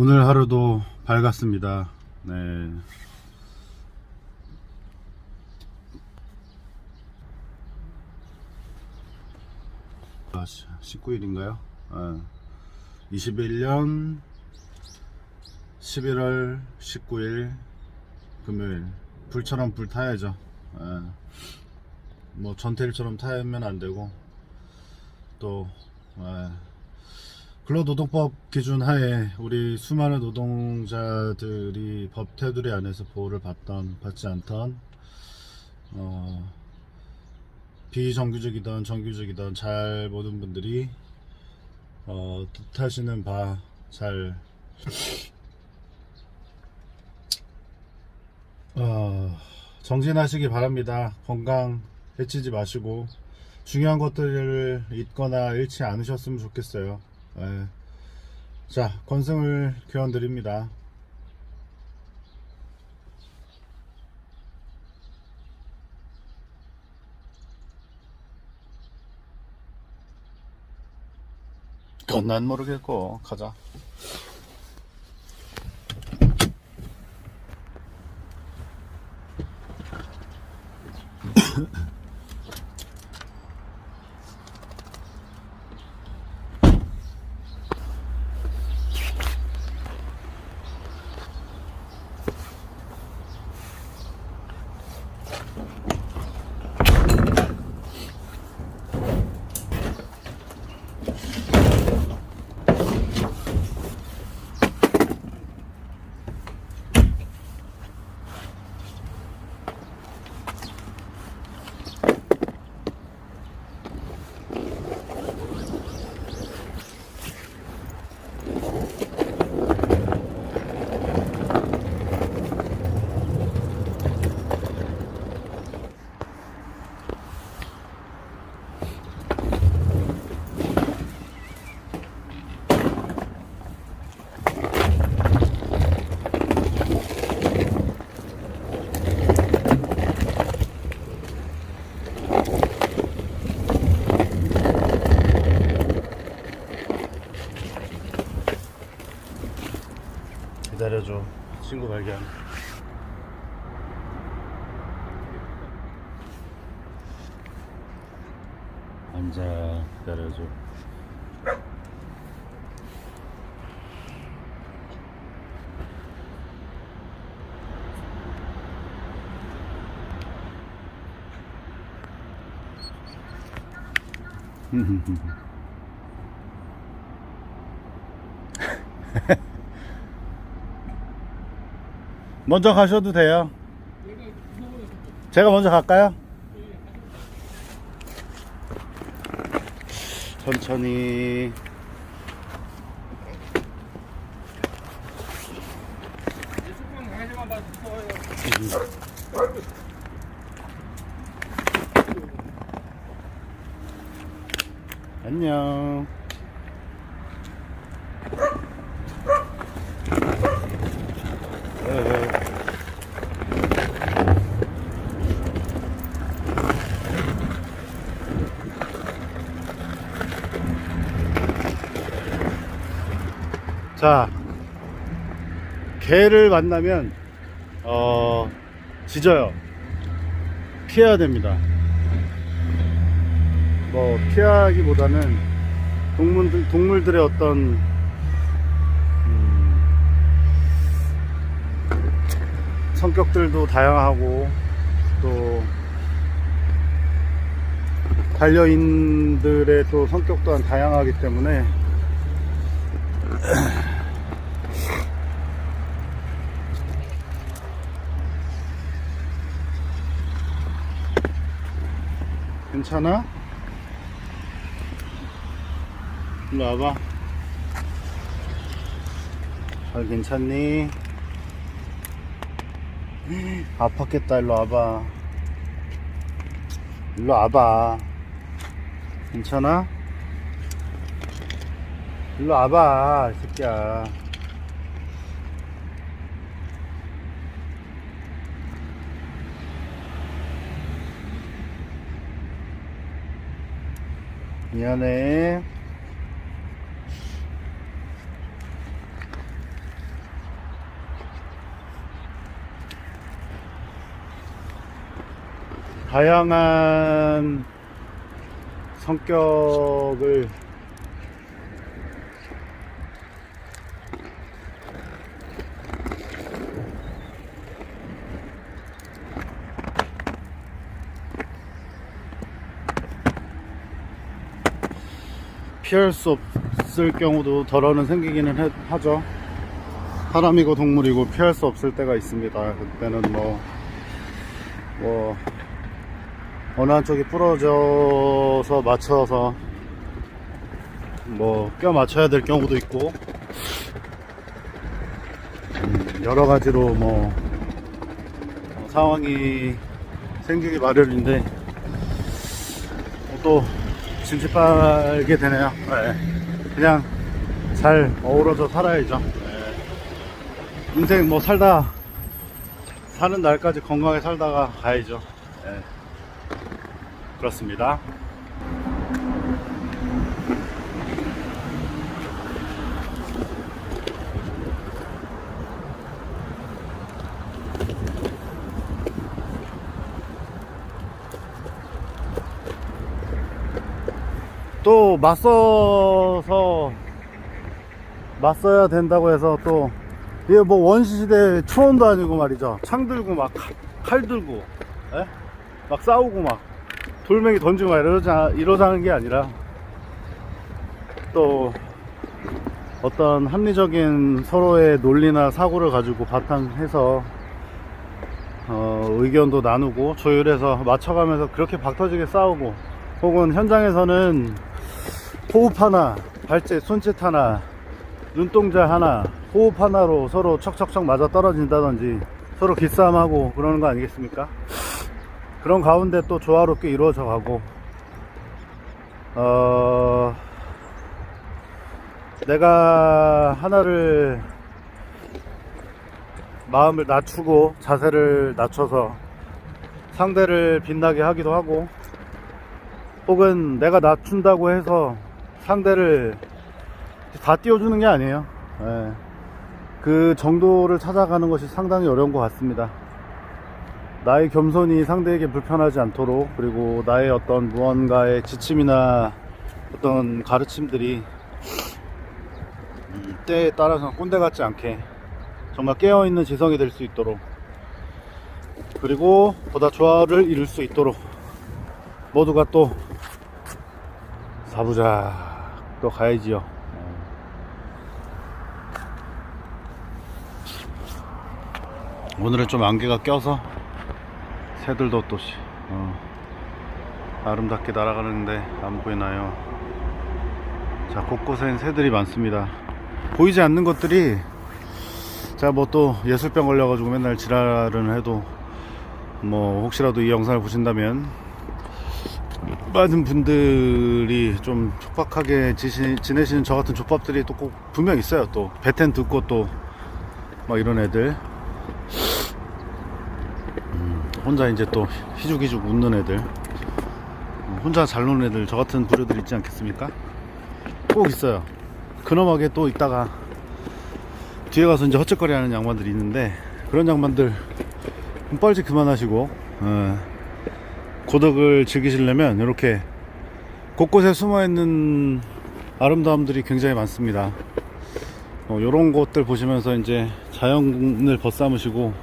오늘 하루도 밝았습니다. 네. 아, 19일인가요? 아, 21년 11월 19일 금요일 불처럼 불 타야죠. 아, 뭐 전태일처럼 타면 안 되고 또 아, 근로노동법 기준 하에 우리 수많은 노동자들이 법 테두리 안에서 보호를 받던 받지 않던 어, 비정규직이든 정규직이든 잘 모든 분들이 어, 뜻하시는 바 잘 어, 정진하시기 바랍니다. 건강 해치지 마시고 중요한 것들을 잊거나 잃지 않으셨으면 좋겠어요. 예. 자, 건승을 교원 드립니다. 그건 난 모르겠고, 가자. 기다려줘. 친구 발견. 앉아, 기다려줘. 먼저 가셔도 돼요. 제가 먼저 갈까요? 천천히. 안녕. 자, 개를 만나면 어 짖어요. 피해야 됩니다. 뭐 피하기보다는 동물들 동물들의 어떤 음, 성격들도 다양하고 또 반려인들의 또 성격 또한 다양하기 때문에 괜찮아? 일로 와봐. 잘 괜찮니? 아팠겠다. 일로 와봐. 일로 와봐. 괜찮아? 일로 와봐, 이 새끼야. 미안해. 다양한 성격을 피할 수 없을 경우도 덜어는 생기기는 해- 하죠. 사람이고 동물이고 피할 수 없을 때가 있습니다. 그때는 뭐, 뭐, 어느 한쪽이 부러져서 맞춰서 뭐, 껴 맞춰야 될 경우도 있고, 음, 여러 가지로 뭐, 어, 상황이 생기기 마련인데, 또, 진지 빨게 되네요. 네. 그냥 잘 어우러져 살아야죠. 네. 인생 뭐 살다 사는 날까지 건강하게 살다가 가야죠. 네. 그렇습니다. 또 맞서서 맞서야 된다고 해서 또 이게 뭐 원시시대 초원도 아니고 말이죠 창 들고 막 칼 들고 예? 막 싸우고 막 돌멩이 던지고 막 이러자 이러자는 게 아니라 또 어떤 합리적인 서로의 논리나 사고를 가지고 바탕해서 어, 의견도 나누고 조율해서 맞춰가면서 그렇게 박터지게 싸우고 혹은 현장에서는 호흡 하나, 발짓, 손짓 하나, 눈동자 하나, 호흡 하나로 서로 척척척 맞아 떨어진다든지 서로 기싸움하고 그러는 거 아니겠습니까? 그런 가운데 또 조화롭게 이루어져 가고, 어, 내가 하나를 마음을 낮추고 자세를 낮춰서 상대를 빛나게 하기도 하고, 혹은 내가 낮춘다고 해서 상대를 다 띄워주는 게 아니에요. 예. 그 정도를 찾아가는 것이 상당히 어려운 것 같습니다. 나의 겸손이 상대에게 불편하지 않도록 그리고 나의 어떤 무언가의 지침이나 어떤 가르침들이 음, 때에 따라서 꼰대 같지 않게 정말 깨어있는 지성이 될 수 있도록 그리고 보다 조화를 이룰 수 있도록 모두가 또 사부작 또 가야지요. 오늘은 좀 안개가 껴서 새들도 또 씨, 어, 아름답게 날아가는데 안 보이나요? 자 곳곳엔 새들이 많습니다. 보이지 않는 것들이 자 뭐 또 예술병 걸려가지고 맨날 지랄은 해도 뭐 혹시라도 이 영상을 보신다면 많은 분들이 좀 촉박하게 지시, 지내시는 저 같은 족밥들이 또 꼭 분명 있어요. 또 배텐 듣고 또 막 이런 애들 음, 혼자 이제 또 희죽희죽 웃는 애들 음, 혼자 잘 노는 애들 저 같은 부류들 있지 않겠습니까? 꼭 있어요. 근엄하게 또 있다가 뒤에 가서 이제 헛짓거리 하는 양반들이 있는데 그런 양반들 뻘짓 그만하시고 어, 고덕을 즐기시려면 이렇게 곳곳에 숨어 있는 아름다움들이 굉장히 많습니다. 어, 이런 곳들 보시면서 이제 자연을 벗삼으시고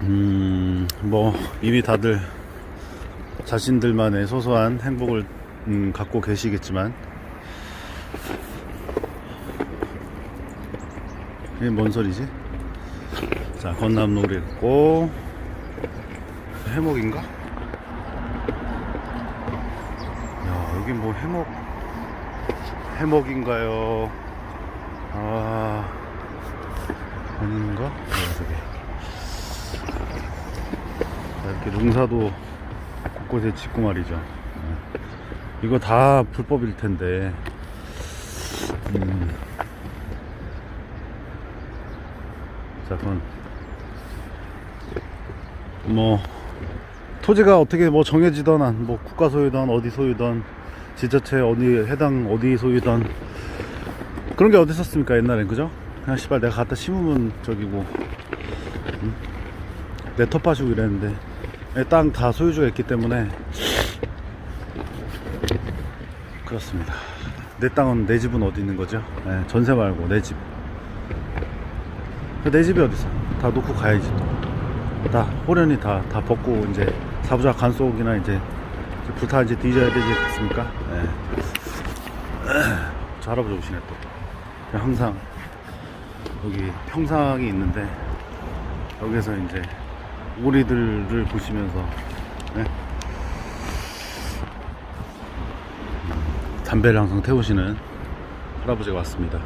음, 뭐 이미 다들 자신들만의 소소한 행복을 음, 갖고 계시겠지만 이게 뭔 소리지? 자 건남놀이 있고 해먹인가? 야, 여기 뭐 해먹, 해먹인가요? 아, 아닌가? 자, 이렇게 농사도 곳곳에 짓고 말이죠. 네. 이거 다 불법일 텐데. 음. 자, 그건 뭐 토지가 어떻게 뭐 정해지던 뭐 국가 소유던 어디 소유던 지자체 어디 해당 어디 소유던 그런 게 어디 있었습니까 옛날엔 그죠? 그냥 씨발 내가 갖다 심으면 저기고 응? 내 텃밭이고 이랬는데 땅 다 소유주가 있기 때문에 그렇습니다. 내 땅은 내 집은 어디 있는 거죠? 예, 전세 말고 내 집. 내 집이 어디 있어? 다 놓고 가야지 또. 다 호련히 다 다 벗고 이제 사부자 간속이나 이제 불타 이제 뒤져야 되지 않겠습니까? 예. 저 할아버지 오시네 또. 항상 여기 평상이 있는데 여기서 이제 오리들을 보시면서 예. 담배를 항상 태우시는 할아버지가 왔습니다.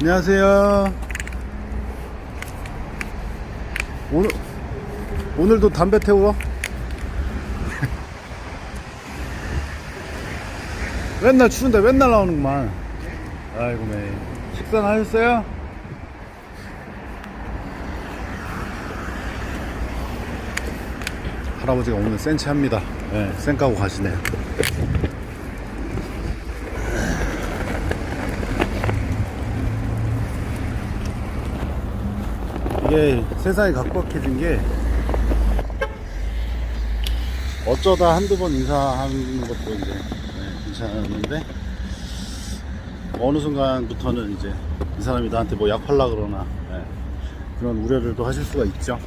안녕하세요. 오늘 오늘도 담배 태우러? 맨날 추운데 맨날 나오는구만. 아이고 매. 식사는 하셨어요? 할아버지가 오늘 센치 합니다. 예, 쌩 까고 가시네요. 이게 세상이 각박해진 게 어쩌다 한두 번 인사하는 것도 이제 네, 괜찮았는데 어느 순간부터는 이제 이 사람이 나한테 뭐 약 팔라 그러나 네, 그런 우려를 또 하실 수가 있죠.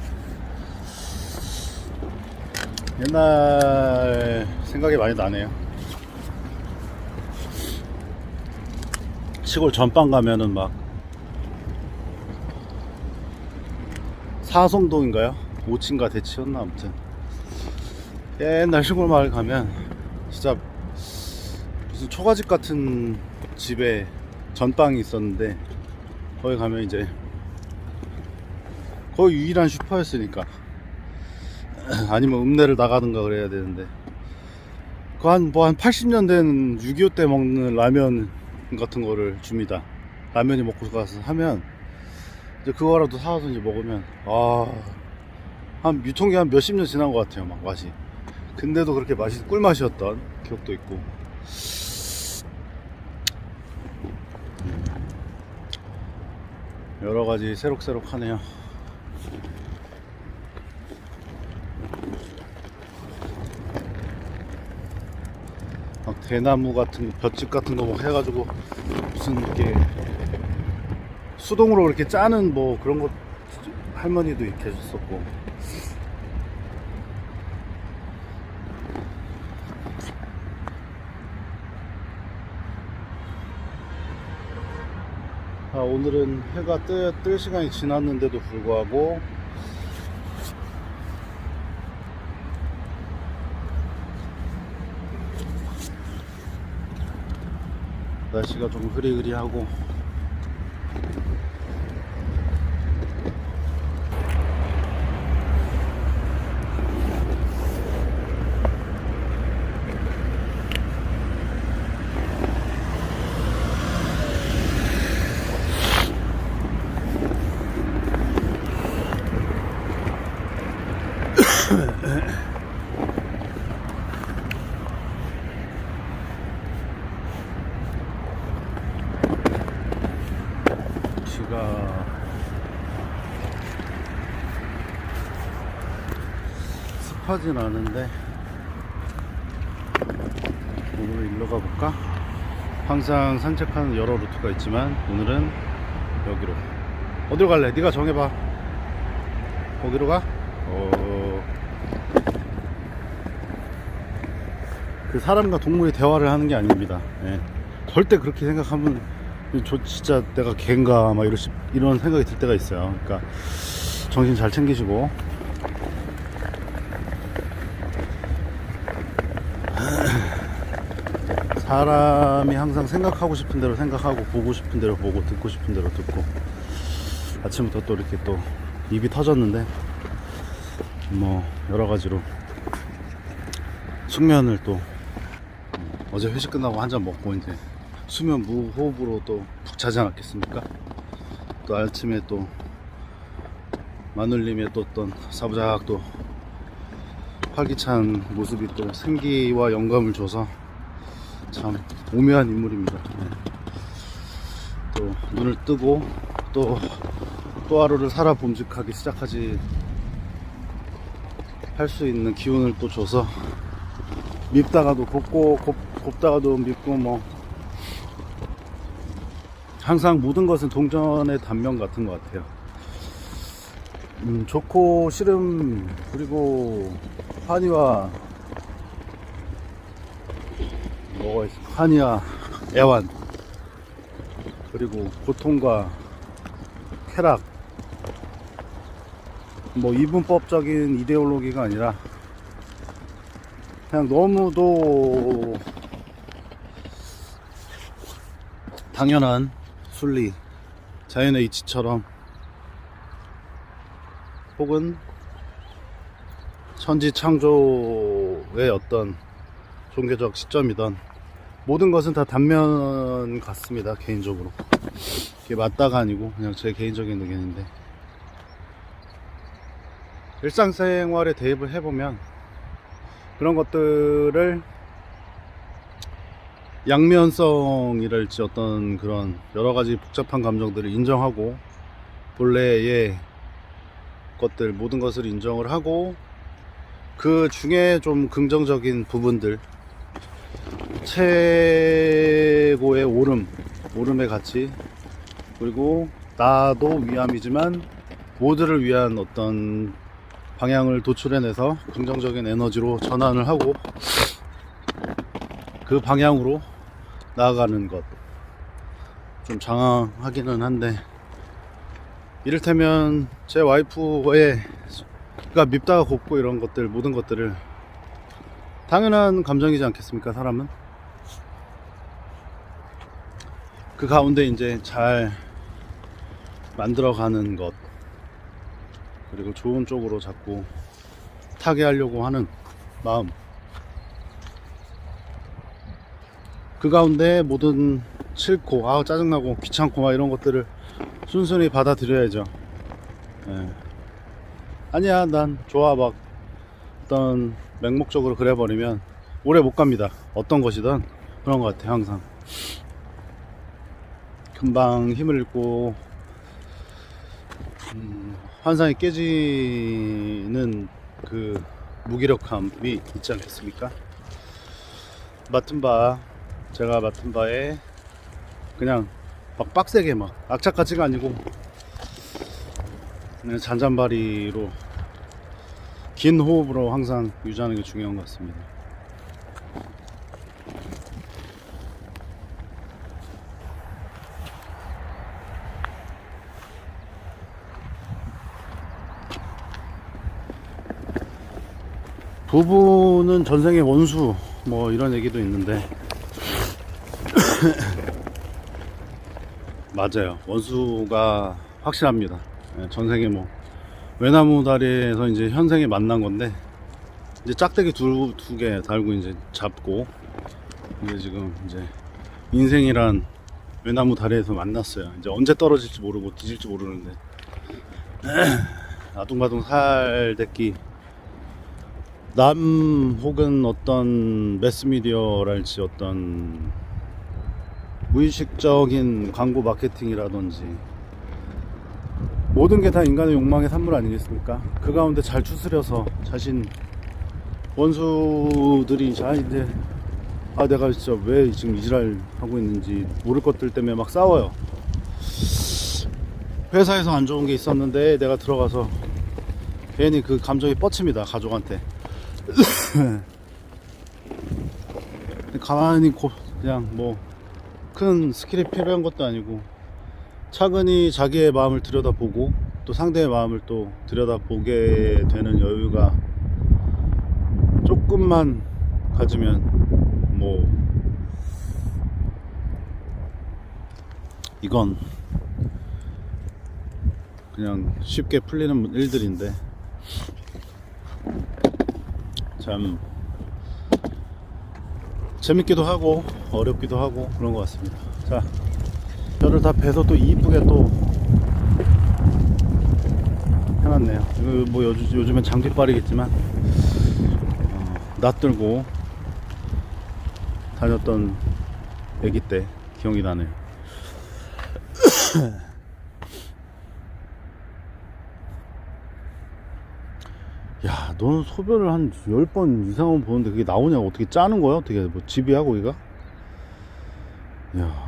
옛날 생각이 많이 나네요. 시골 전방 가면은 막 사송동인가요? 5층가 대치였나 아무튼 옛날 시골 마을 가면 진짜 무슨 초가집 같은 집에 전방이 있었는데 거기 가면 이제 거의 유일한 슈퍼였으니까. 아니면 읍내를 나가든가 그래야 되는데. 그 한 뭐 한 80년 된 6.25 때 먹는 라면 같은 거를 줍니다. 라면이 먹고 가서 하면 이제 그거라도 사와서 이제 먹으면 아한 유통기 한 몇십 년 지난 것 같아요 막 맛이 근데도 그렇게 맛이 꿀맛이었던 기억도 있고. 여러 가지 새록새록 하네요. 막 대나무 같은 볏짚 같은 거 뭐 해가지고 무슨 이렇게 수동으로 이렇게 짜는 뭐 그런 것 할머니도 해줬었고 오늘은 해가 뜰, 뜰 시간이 지났는데도 불구하고 날씨가 좀 흐리흐리하고 비가 습하진 않은데 오늘 일로 가볼까? 항상 산책하는 여러 루트가 있지만 오늘은 여기로 어디로 갈래? 네가 정해봐 거기로 가? 어... 그 사람과 동물이 대화를 하는 게 아닙니다 예. 절대 그렇게 생각하면 저 진짜 내가 걘가 막 이런 이런 생각이 들 때가 있어요. 그러니까 정신 잘 챙기시고 사람이 항상 생각하고 싶은 대로 생각하고 보고 싶은 대로 보고 듣고 싶은 대로 듣고 아침부터 또 이렇게 또 입이 터졌는데 뭐 여러 가지로 숙면을 또 어제 회식 끝나고 한 잔 먹고 이제 수면 무호흡으로 또 푹 자지 않았겠습니까? 또 아침에 또 마눌님의 또 어떤 사부작 또 활기찬 모습이 또 생기와 영감을 줘서 참 오묘한 인물입니다. 네. 또 눈을 뜨고 또 또 하루를 살아 봄직하기 시작하지 할 수 있는 기운을 또 줘서 밉다가도 곱고 곱, 곱다가도 밉고 뭐 항상 모든 것은 동전의 단면 같은 것 같아요. 음, 좋고 싫음 그리고 환희와 뭐가 있어? 환희와 애환 그리고 고통과 쾌락 뭐 이분법적인 이데올로기가 아니라 그냥 너무도 당연한 순리 자연의 이치처럼 혹은 천지 창조의 어떤 종교적 시점이던 모든 것은 다 단면 같습니다 개인적으로. 이게 맞다가 아니고 그냥 제 개인적인 의견인데. 일상생활에 대입을 해보면 그런 것들을 양면성이랄지 어떤 그런 여러 가지 복잡한 감정들을 인정하고 본래의 것들 모든 것을 인정을 하고 그 중에 좀 긍정적인 부분들 최고의 오름 오름의 가치 그리고 나도 위함이지만 모두를 위한 어떤 방향을 도출해내서 긍정적인 에너지로 전환을 하고 그 방향으로 나아가는 것. 좀 장황하기는 한데, 이를테면 제 와이프의, 가 밉다가 곱고 이런 것들, 모든 것들을 당연한 감정이지 않겠습니까, 사람은? 그 가운데 이제 잘 만들어가는 것. 그리고 좋은 쪽으로 자꾸 타게 하려고 하는 마음. 그 가운데 모든 싫고, 아, 짜증나고, 귀찮고, 막 이런 것들을 순순히 받아들여야죠. 예. 아니야, 난 좋아, 막, 어떤 맹목적으로 그래버리면 오래 못 갑니다. 어떤 것이든 그런 것 같아요, 항상. 금방 힘을 잃고, 음, 환상이 깨지는 그 무기력함이 있지 않겠습니까? 맡은 바, 제가 맡은 바에 그냥 막 빡세게 막 악착같이가 아니고 그냥 잔잔바리로 긴 호흡으로 항상 유지하는 게 중요한 것 같습니다. 부부는 전생의 원수 뭐 이런 얘기도 있는데. 맞아요. 원수가 확실합니다. 예, 전생에 뭐 외나무 다리에서 이제 현생에 만난 건데 이제 짝대기 두두개 달고 이제 잡고 이게 지금 이제 인생이란 외나무 다리에서 만났어요. 이제 언제 떨어질지 모르고 뒤질지 모르는데. 아둥바둥 살대기 남 혹은 어떤 매스미디어랄지 어떤 무의식적인 광고 마케팅이라든지 모든 게 다 인간의 욕망의 산물 아니겠습니까? 그 가운데 잘 추스려서 자신 원수들이 자 이제 아 내가 진짜 왜 지금 이지랄 하고 있는지 모를 것들 때문에 막 싸워요. 회사에서 안 좋은 게 있었는데 내가 들어가서 괜히 그 감정이 뻗칩니다 가족한테. 가만히 고, 그냥 뭐 큰 스킬이 필요한 것도 아니고 차근히 자기의 마음을 들여다보고 또 상대의 마음을 또 들여다보게 되는 여유가 조금만 가지면 뭐 이건 그냥 쉽게 풀리는 일들인데 참 재밌기도 하고 어렵기도 하고 그런 것 같습니다. 자, 별을 다 베서 또 이쁘게 또 해놨네요. 이거 뭐 요즘, 요즘엔 장비빨이겠지만 어, 낯들고 다녔던 애기 때 기억이 나네요. 야, 너는 소변을 한 10번 이상은 보는데 그게 나오냐 어떻게 짜는 거야? 어떻게 뭐 집이야 거기가? 야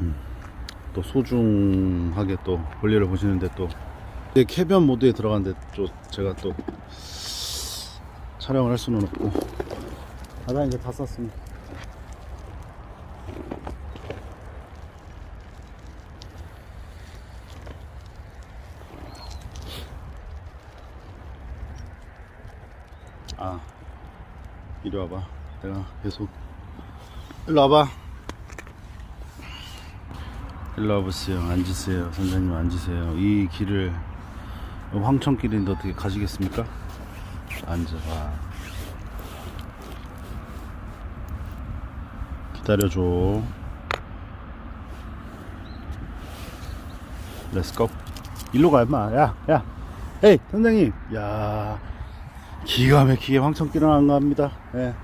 음, 또 소중하게 또 볼일을 보시는데 또. 내 캐비언 모드에 들어갔는데 또 제가 또 촬영을 할 수는 없고. 바다 이제 다 쌌습니다 아 이리 와봐. 내가 계속 일로 와봐. 일로 와보세요. 앉으세요. 선생님 앉으세요. 이 길을 황천길인데 어떻게 가시겠습니까? 앉아봐. 기다려줘. 렛츠고 일로 가 임마. 야야. 에이 선생님. 야 기가 막히게 황천길을 안 갑니다 예.